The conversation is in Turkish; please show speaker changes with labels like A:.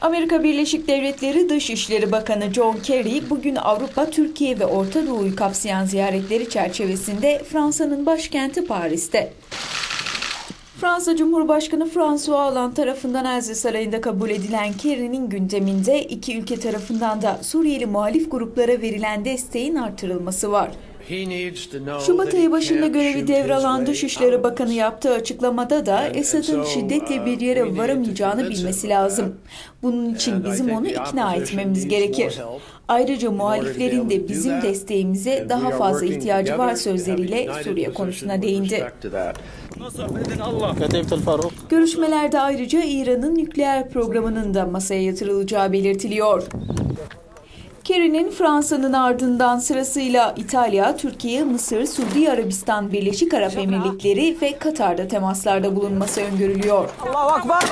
A: Amerika Birleşik Devletleri Dışişleri Bakanı John Kerry bugün Avrupa, Türkiye ve Orta Doğu'yu kapsayan ziyaretleri çerçevesinde Fransa'nın başkenti Paris'te. Fransa Cumhurbaşkanı François Hollande tarafından Elze Sarayı'nda kabul edilen Kerry'nin gündeminde iki ülke tarafından da Suriyeli muhalif gruplara verilen desteğin artırılması var. Şubat ayı başında görevi devralan Dışişleri Bakanı yaptığı açıklamada da Esad'ın şiddetle bir yere varamayacağını bilmesi lazım. Bunun için bizim onu ikna etmemiz gerekir. Ayrıca muhaliflerin de bizim desteğimize daha fazla ihtiyacı var sözleriyle Suriye konusuna değindi. Görüşmelerde ayrıca İran'ın nükleer programının da masaya yatırılacağı belirtiliyor. Kerry'nin Fransa'nın ardından sırasıyla İtalya, Türkiye, Mısır, Suudi Arabistan, Birleşik Arap Emirlikleri ve Katar'da temaslarda bulunması öngörülüyor.
B: Allahu Akbar.